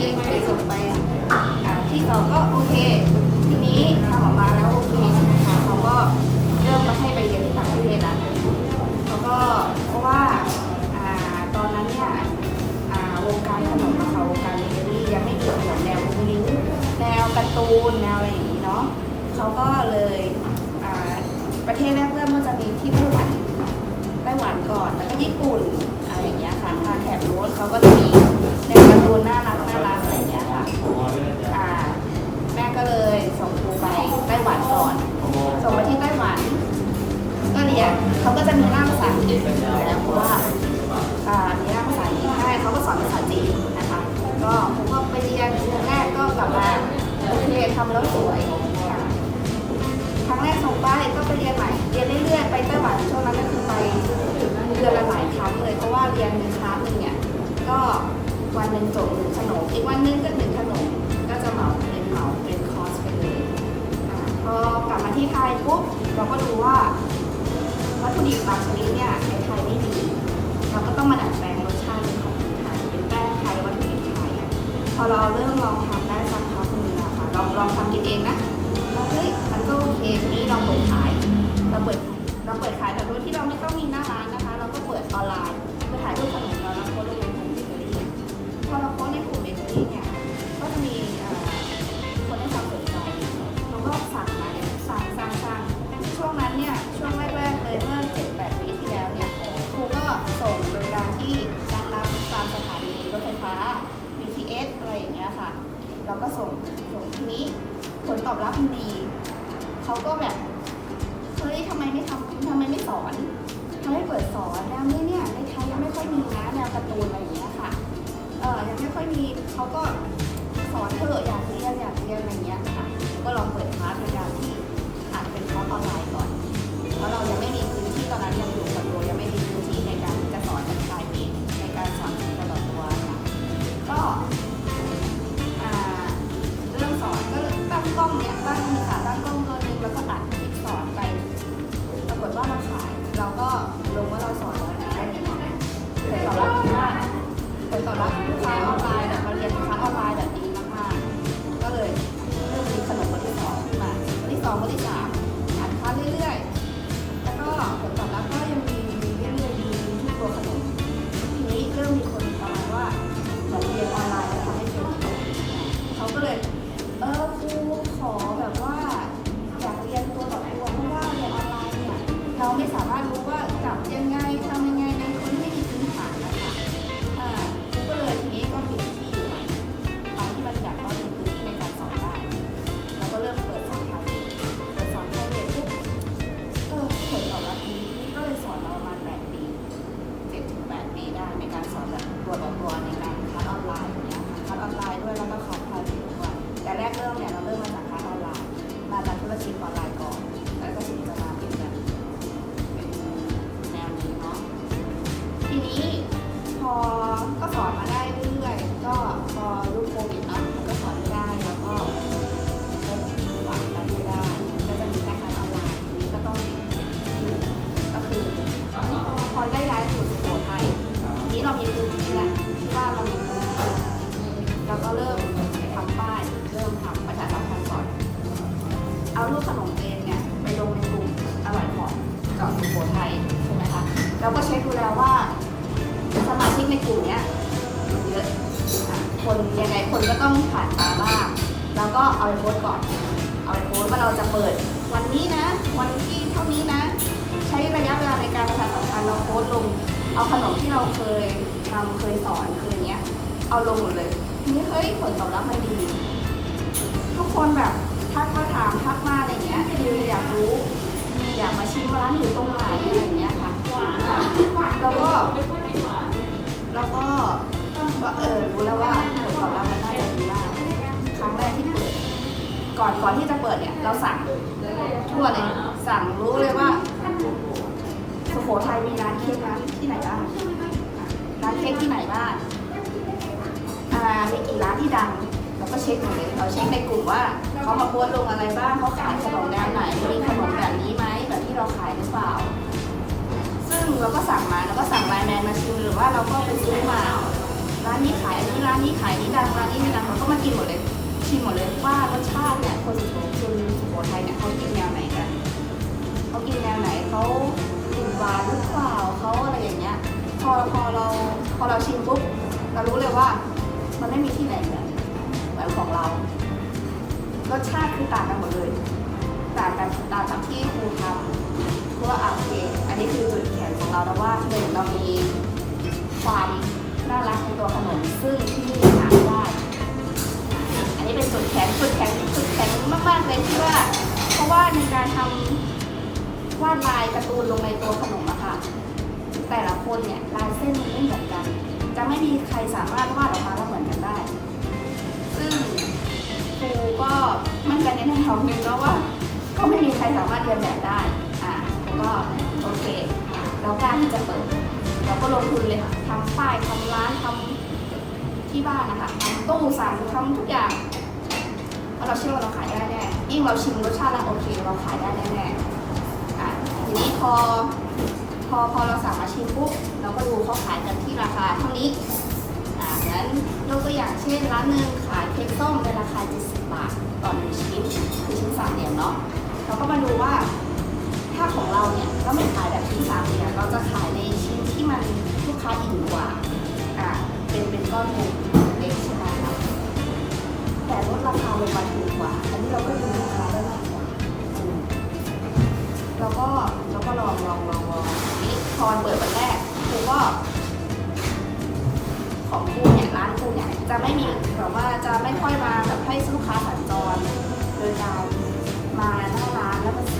เองไปส่งไปอ่าที่เขาก็โอเค ทีนี้ทำออกมาแล้วโอเคใช่ไหมคะเขาก็เริ่มมาให้ไปเรียนที่ต่างประเทศแล้วเขาก็เพราะว่าอ่าตอนนั้นเนี่ยอ่าวงการขนมอะคะวงการเบเกอรี่ยังไม่เกิดเหมือนแนวบูลิงแนวการ์ตูนแนวอะไรอย่างนี้เนาะเขาก็เลยอ่าประเทศแรกเริ่มก็จะมีที่ไต้หวันไต้หวันก่อนแล้วก็ญี่ปุ่นอะไรอย่างเงี้ยค่ะทางแถบโน้นเขาก็จะมีแนวการ์ตูนน่ารัก แล้วเพราะว่าอ่ามีร่ภาษาอังกฤษให้เขาก็สอนภาษาจีนนะคะ ก็ผมก็ไปเรียนเดือนแรกก็กลับมาโอเคทำแล้วสวยครั้งแรกส่งไปก็ไปเรียนใหม่ เรียนเรื่อยๆไปไต้หวันช่วงนั้นก็คือไปเดือนละหลายครั้งเลยเพราะว่าเรียนหนึ่งคลาสหนึ่งเนี่ยก็วันหนึ่งจบหนึ่งขนมอีกวันนึงก็หนึ่งขนมก็จะเหมาเป็นเหมาเป็นคอร์สไปเลยพอกลับมาที่ไทยปุ๊บเราก็ดูว่า ตถุดิบบางชนิดเนี่ยในไทยไม่มีเราก็ต้องมาดัดแปลงรสชาติของไทยเป็นแป้งไทยวัตถุดิบไทยพอเราเริ่มลองทำได้สักพักหนึงอะค่ะลองลองทำกินเองนะแล้วเฮ้ยมันก็โอเคทีนี้ลองเปิดขายเราเปิดเราเปิดขายแต่โดยที่เราไม่ต้องมีหน้าร้านนะคะ เราก็เปิดออนไลน์ ตอบรับดี เขาก็แบบ เรามีพื้นที่แล้วที่ว่าเรามีพื้นที่เราก็เริ่มทำป้าย เริ่มทำประชาสัมพันธ์ก่อน เอารูปขนมเองเนี่ยไปลงในกลุ่มอร่อยหอมกับสุโขทัยใช่ไหมคะเราก็เช็คดูแล้วว่าสมาชิกในกลุ่มเนี้ยเยอะคนยังไงคนก็ต้องผ่านตาบ้างแล้วก็เอาไปโพสก่อน เอาไปโพสว่าเราจะเปิดวันนี้นะ วันที่เท่านี้นะ ใช้ระยะเวลาในการประชาสัมพันธ์เราโพสลง เอาขนมที่เราเคยทำเคยสอนเคยเนี้ย เอาลงหมดเลยทีนี้เฮ้ยผลตอบรับมันดี ทุกคนแบบทักมาถามทักมาอะไรเงี้ยคืออยากรู้อยากมาชิมร้านอยู่ตรงไหนอะไรเงี้ยค่ะแล้วก็แล้วก็ว่าเออรู้แล้วว่าผลตอบรับมันน่าจะดีมากครั้งแรกที่เปิดก่อนก่อนที่จะเปิดเนี่ยเราสั่งทั่วเลยสั่งรู้เลยว่า สุโขทัยมีร้านเค้กร้านที่ไหนบ้างร้านเค้กที่ไหนบ้างอ่ามีกี่ร้านที่ดังเราก็เช็คหมดเลยเราเช็คในกลุ่มว่าเขามาโพสต์ลงอะไรบ้างเขาขายขนมแนวไหนมีขนมแบบนี้ไหมแบบที่เราขายหรือเปล่า ซึ่งเราก็สั่งมาแล้วก็สั่งไลน์แมนมาชิมหรือว่าเราก็ไปซื้อมาร้านนี้ขายอันนี้ร้านนี้ขายนี้ดังร้านนี้ไม่ดังเขาก็มากินหมดเลยชิมหมดเลยว่ารสชาติเนี่ยคนสุโขคนสุโขทัยเนี่ยเขากินแนวไหนกันเขากินแนวไหนเขา หวานหรือเปล่าเขาอะไรอย่างเงี้ยพอพอเราพอเราชิมปุ๊บเรารู้เลยว่า มันไม่มีที่ไหนเหมือนเหมือนของเรา รสชาติคือต่างกันหมดเลย ต่างกันต่างจากที่ครูทำเพราะว่าอะโอเคอันนี้คือจุดแข็งของเราแล้วว่าหนึ่งเรามีความน่ารักในตัวขนมซึ่งที่นี่หาไม่ได้อันนี้เป็นจุดแข็งจุดแข็งจุดแข็งมากๆเลยที่ว่า เพราะว่าในการทำ วาดลายการ์ตูนลงในตัวขนมอะค่ะ แต่ละคนเนี่ยลายเส้นมันไม่เหมือนกัน จะไม่มีใครสามารถวาดออกมาแล้วเหมือนกันได้ ซึ่งครูก็มั่นใจในแนวทางหนึ่งแล้วว่า ก็ไม่มีใครสามารถเรียนแบบได้ อ่าก็โอเคเรากล้าที่จะเปิดเราก็ลงทุนเลยค่ะทำป้ายทำร้านทำที่บ้านนะคะทำตู้สั่งทำทุกอย่างเพราะเราเชื่อว่าเราขายได้แน่ยิ่งเราชิมรสชาติแล้วโอเค เราขายได้แน่ๆอ่ ทีนี้พอพอพอเราสั่งมาชิมปุ๊บเราก็ดูเขาขายกันที่ราคาเท่านี้อ่างั้นยกตัวอย่างเช่นร้านหนึ่งขายเค้กส้มในราคา 70 บาทต่อหนึ่งชิ้นคือชิ้นสามเหลี่ยมเนาะเราก็มาดูว่าถ้าของเราเนี่ยก็ไม่ขายแบบชิ้นสามเหลี่ยมเราจะขายในชิ้นที่มันลูกค้าอิ่มกว่าอ่าเป็นเป็นก้อนถูกเล็กใช่ไหมครับแต่ลดราคาลงมาถูกกว่า อันนี้เราก็ดูลูกค้าได้มากกว่าอืม เราก็เราก็ลองลองลองลองนี่พอเปิดวันแรกครูก็ ของครูเนี่ยร้านครูเนี่ยจะไม่มีแบบว่าจะไม่ค่อยมาแบบให้ลูกค้าสัญจรโดยการมาหน้าร้านแล้วมาซื้อ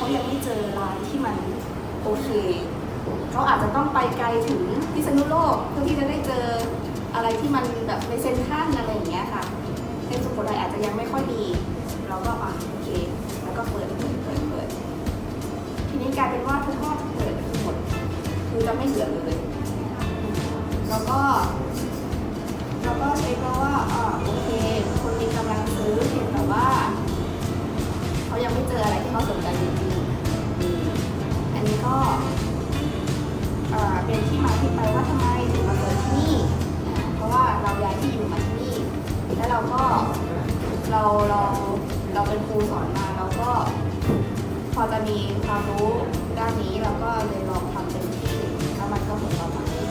เขายังไม่เจอร้านที่มันโอเคเขาอาจจะต้องไปไกลถึงพิษณุโลกเพื่อที่จะได้เจออะไรที่มันแบบในเซ็นทรัลอะไรอย่างเงี้ยค่ะในสุโขทัยอาจจะยังไม่ค่อยมีเราก็อะโอเค แล้วก็เปิดเปิดเปิดเปิดทีนี้กลายเป็นว่าทุกรอบเปิดหมดคือจะไม่เหลือเลยแล้วก็แล้วก็เช็คแล้วว่าอ่าโอเค คนมีกำลังซื้อเพียงแต่ว่า เขายังไม่เจออะไรที่เขาสนใจจริงอันนี้ก็อ่าเป็นที่มาที่ไปว่าทำไมถึงมาเปิดที่นี่ เพราะว่าเราย้ายที่อยู่มาที่นี่ แล้วเราก็เราเราเราเป็นครูสอนมาเราก็ พอจะมีความรู้ด้านนี้เราก็เลยลองทำเต็มที่แล้วมันก็ผลตอบรับดี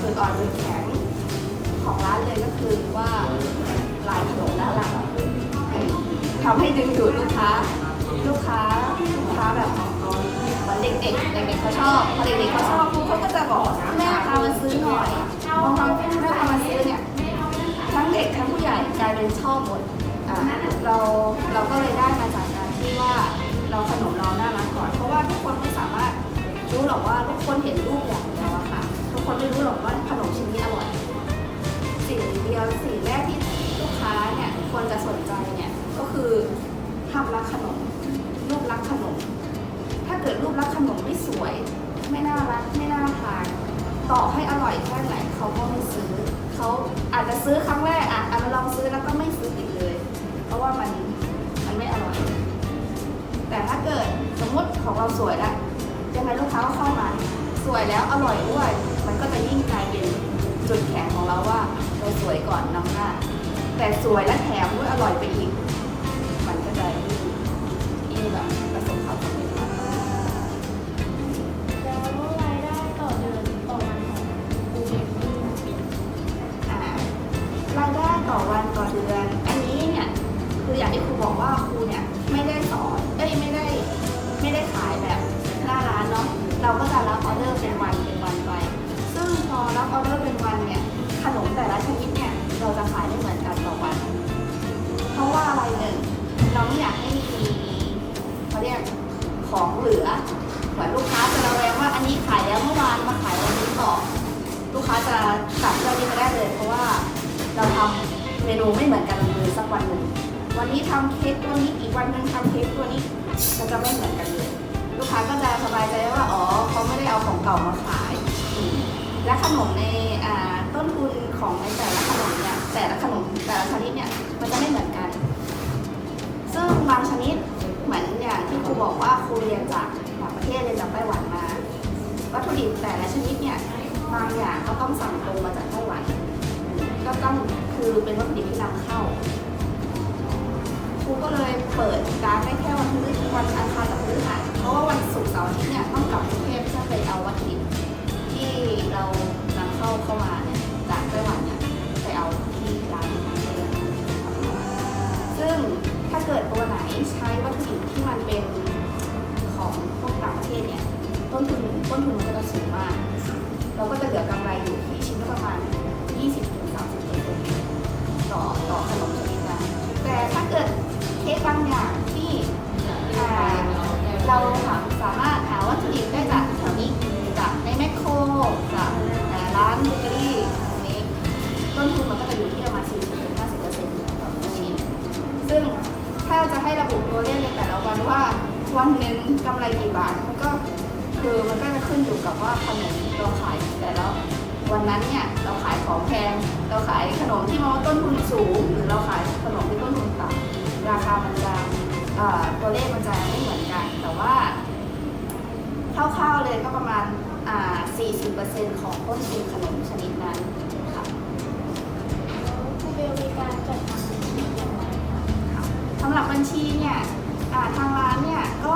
จุดอ่อนจุดแข็งของร้านเลยก็คือว่าหลาย ทำให้ดึงดูดลูกค้า ลูกค้าลูกค้าแบบเหมือนเด็กๆเด็กๆเขาชอบพอเด็กๆเขาชอบปุ๊บเขาก็จะบอกแม่พามาซื้อหน่อยพอแม่พามาซื้อเนี่ยทั้งเด็กทั้งผู้ใหญ่กลายเป็นชอบหมดอะเราเราก็เลยได้มาจากการที่ว่าเราขนมเราน่ารักก่อน เพราะว่าทุกคนไม่สามารถรู้หรอกว่าทุกคนเห็นรูปอย่างเดียวอะค่ะทุกคนไม่รู้หรอกว่าขนมชิ้นนี้อร่อยสิ่งเดียวสิ่งแรกที่ลูกค้าเนี่ยควรจะสนใจ ก็คือภาพลักษณ์ขนมรูปลักษณ์ขนม ถ้าเกิดรูปลักษณ์ขนมไม่สวย ไม่น่ารักไม่น่าทานต่อให้อร่อยแค่ไหนเขาก็ไม่ซื้อเขาอาจจะซื้อครั้งแรกอะอาจจะลองซื้อแล้วก็ไม่ซื้ออีกเลย เพราะว่ามันมันไม่อร่อย แต่ถ้าเกิดสมมติของเราสวยแล้วยังไงลูกค้าก็เข้ามาสวยแล้วอร่อยด้วย มันก็จะยิ่งกลายเป็นจุดแข็งของเราว่าเราสวยก่อนนำหน้าแต่สวยและแถมด้วยอร่อยไปอีก ต่อวันต่อเดือน อันนี้เนี่ยคืออย่างที่ครูบอกว่าครูเนี่ยไม่ได้สอนเอ้ยไม่ได้ไม่ได้ขายแบบหน้าร้านเนาะเราก็จะรับออเดอร์เป็นวันเป็นวันไป ซึ่งพอรับออเดอร์เป็นวันเนี่ยขนมแต่ละชนิดเนี่ยเราจะขายไม่เหมือนกันต่อวัน เพราะว่าอะไรหนึ่งเราไม่อยากให้มีเขาเรียกของเหลือเหมือนลูกค้าจะระแวงว่าอันนี้ขายแล้วเมื่อวานมาขายวันนี้ต่อ ลูกค้าเรื่องนี้มาทำเมนูไม่าเราทำ ทำเค้กตัวนี้อีกวันหนึงทำเค้กตัวนี้มันจะไม่เหมือนกันเลยลูกค้าก็จะสบายใจว่าอ๋อเขาไม่ได้เอาของเก่ามาขายอืมและขนมในอ่าต้นทุนของในแต่ละขนมเนี่ยแต่ละขนมแต่ละชนิดเนี่ยมันจะไม่เหมือนกัน ซึ่งบางชนิดเหมือนอย่างที่ครูบอกว่าครูเรียนจากต่างประเทศเรียนจากไต้หวันมา วัตถุดิบแต่ละชนิดเนี่ยบางอย่างก็ต้องสั่งตรงมาจากไต้หวัน ก็ต้องคือเป็นวัตถุดิบที่นำเข้า ครูก็เลยเปิดร้านได้แค่วันพฤหัสวันอังคารกับพฤหัสเพราะว่าวันศุกร์เสาร์อาทิตย์เนี่ยต้องกลับกรุงเทพเพื่อไปเอาวัตถุดิบที่เรานำเข้าเข้ามาเนี่ยจากไต้หวันเนี่ยไปเอาที่ร้านของเราเลยซึ่งถ้าเกิดตัวไหนใช้วัตถุดิบที่มันเป็นของพวกต่างประเทศเนี่ยต้นทุนต้นทุนมันก็จะสูงมาก เราก็จะเหลือกำไรอยู่ที่ชิ้นละประมาณ ตัวเลขมันจะไม่เหมือนกัน แต่ว่าคร่าวๆเลยก็ประมาณอ่า40%ของต้นทุนขนมชนิดนั้นค่ะครูเบลมีการจัดทำบัญชียังไงคะสำหรับบัญชีเนี่ยอ่าทางร้านเนี่ยก็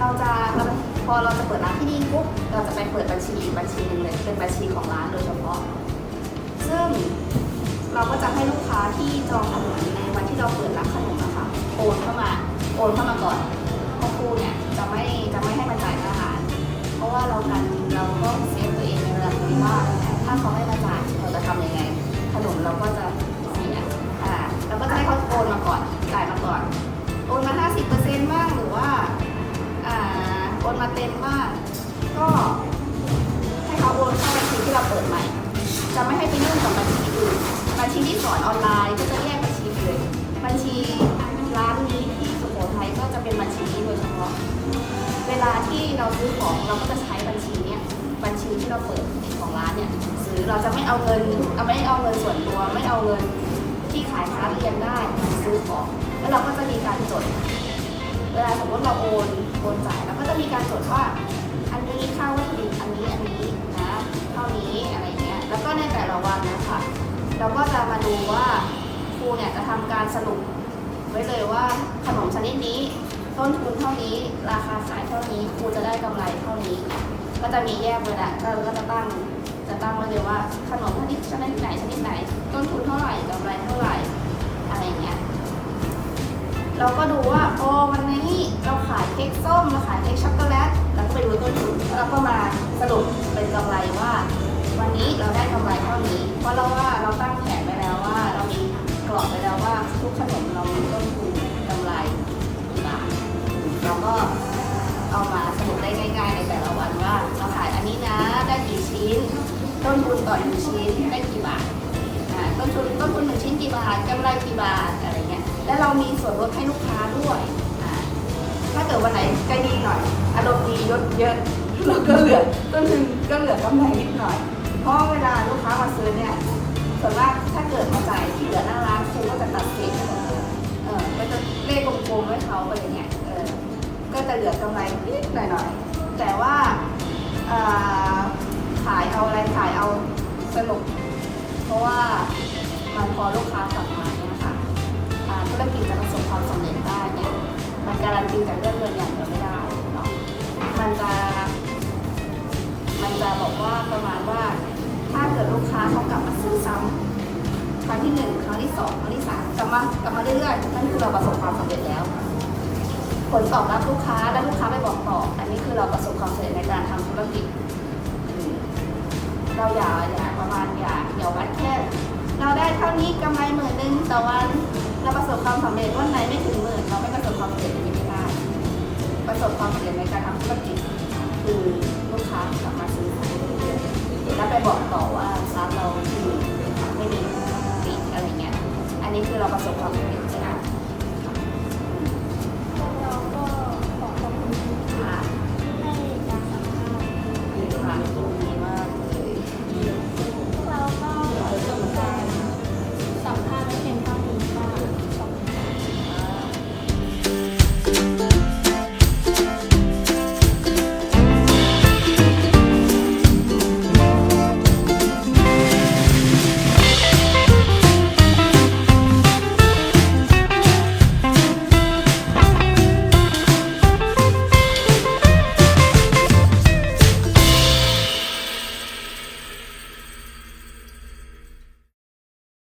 เราจะเราพอเราจะเปิดร้านที่นี่ปุ๊บเราจะไปเปิดบัญชีอีกบัญชีหนึ่งเลยเป็นบัญชีของร้านโดยเฉพาะ ซึ่งเราก็จะให้ลูกค้าที่จองอาหารในวันที่เราเปิดร้านขนมนะคะ โอนเข้ามาโอนเข้ามาก่อนเพราะครูเนี่ยจะไม่จะไม่ให้มาจ่ายอาหาร เพราะว่าเรากันเราก็เซฟตัวเองในระดับหนึงว่าถ้าเขาไม่มาจ่ายเราจะทำยังไงขนมเราก็จะเสียอ่าเราก็จะให้เขาโอนมาก่อนจ่ายมาก่อนโอนมา 50%บ้างหรือว่าอ่าโอนมาเต็มบ้างก็ให้เขาโอนเข้าบัญชีที่เราเปิดใหม่ จะไม่ให้ไปยุ่งกับบัญชีอื่นบัญชีที่สอนออนไลน์ก็จะ ที่เราซื้อของเราก็จะใช้บัญชีเนี้ยบัญชีที่เราเปิดของร้านเนี่ยซื้อเราจะไม่เอาเงินเอาไม่เอาเงินส่วนตัวไม่เอาเงินที่ขายค้าเรียนได้มาซื้อของ แล้วเราก็จะมีการจด เวลาสมมติเราโอนโอนจ่ายเราก็จะมีการจดว่า อันนี้ค่าวัตถุดิบอันนี้อันนี้นะเท่านี้อะไรเงี้ยแล้วก็ในแต่ละวันนะคะเราก็จะมาดูว่าครูเนี่ยจะทำการสรุปไว้เลยว่าขนมชนิดนี้ ต้นทุนเท่านี้ ราคาขายเท่านี้ครูจะได้กำไรเท่านี้ ก็จะมีแยกไว้แหละก็ก็จะตั้งจะตั้งไว้เลยว่าขนมชนิดชนิดไหนชนิดไหน ต้นทุนเท่าไหร่กำไรเท่าไหร่อะไรเงี้ยเราก็ดูว่าโอ้วันนี้เราขายเค้กส้มเราขายเค้กช็อกโกแลตเราก็ไปดูต้นทุนแล้วเราก็มาสรุปเป็นกำไรว่า วันนี้เราได้กำไรเท่านี้ เพราะเราว่าเราตั้งแผนไปแล้วว่า เรามีกรอบไปแล้วว่าทุกขนมเรามีต้นทุน เราก็เอามาสรุปได้ง่ายๆในแต่ละวันว่าเราขายอันนี้นะได้กี่ชิ้น ต้นทุนต่อหนึ่งชิ้นได้กี่บาทอ่าต้นทุนต้นทุนหนึ่งชิ้นกี่บาทกำไรกี่บาทอะไรเงี้ยแล้วเรามีส่วนลดให้ลูกค้าด้วยอ่าถ้าเกิดวันไหนใจดีหน่อยอารมณ์ดีลดเยอะเราก็เหลือต้นทุนก็เหลือกำไรนิดหน่อย เพราะเวลาลูกค้ามาซื้อเนี่ยส่วนมากถ้าเกิดมาจ่ายที่เหลือหน้าร้านครูก็จะตัดเศษให้หมดเออก็จะเลขกลมๆไว้เขาไปอย่างเงี้ย ก็จะเหลือกำไรนิดหน่อยๆ แต่ว่าขายเอาอะไรขายเอาสนุก เพราะว่ามันพอลูกค้ากลับมาเนี่ยค่ะธุรกิจจะประสบความสำเร็จได้เนี่ยมันการันตีจากเรื่องเงินอย่างเดียวไม่ได้เนาะมันจะ มันจะบอกว่าประมาณว่าถ้าเกิดลูกค้าเขากลับมาซื้อซ้ำครั้งที่หนึ่งครั้งที่สองครั้งที่สามกลับมากลับมาเรื่อยๆนั่นคือเราประสบความสำเร็จแล้ว ผลตอบรับลูกค้าและลูกค้าไปบอกต่อ อันนี้คือเราประสบความสำเร็จในการทำธุรกิจ เราอย่าอย่าประมาณอย่าอย่าวัดแค่เราได้เท่านี้กำไรหมื่นหนึ่งต่อวันเราประสบความสำเร็จวันไหนไม่ถึงหมื่นเราไม่ประสบความสำเร็จอย่างนี้ไม่ได้ประสบความสำเร็จในการทำธุรกิจ คือลูกค้ากลับมาซื้อของเรื่อยๆแล้วไปบอกต่อว่าร้านเราที่ไม่ดีนี้คือเราประสบความสำเร็จ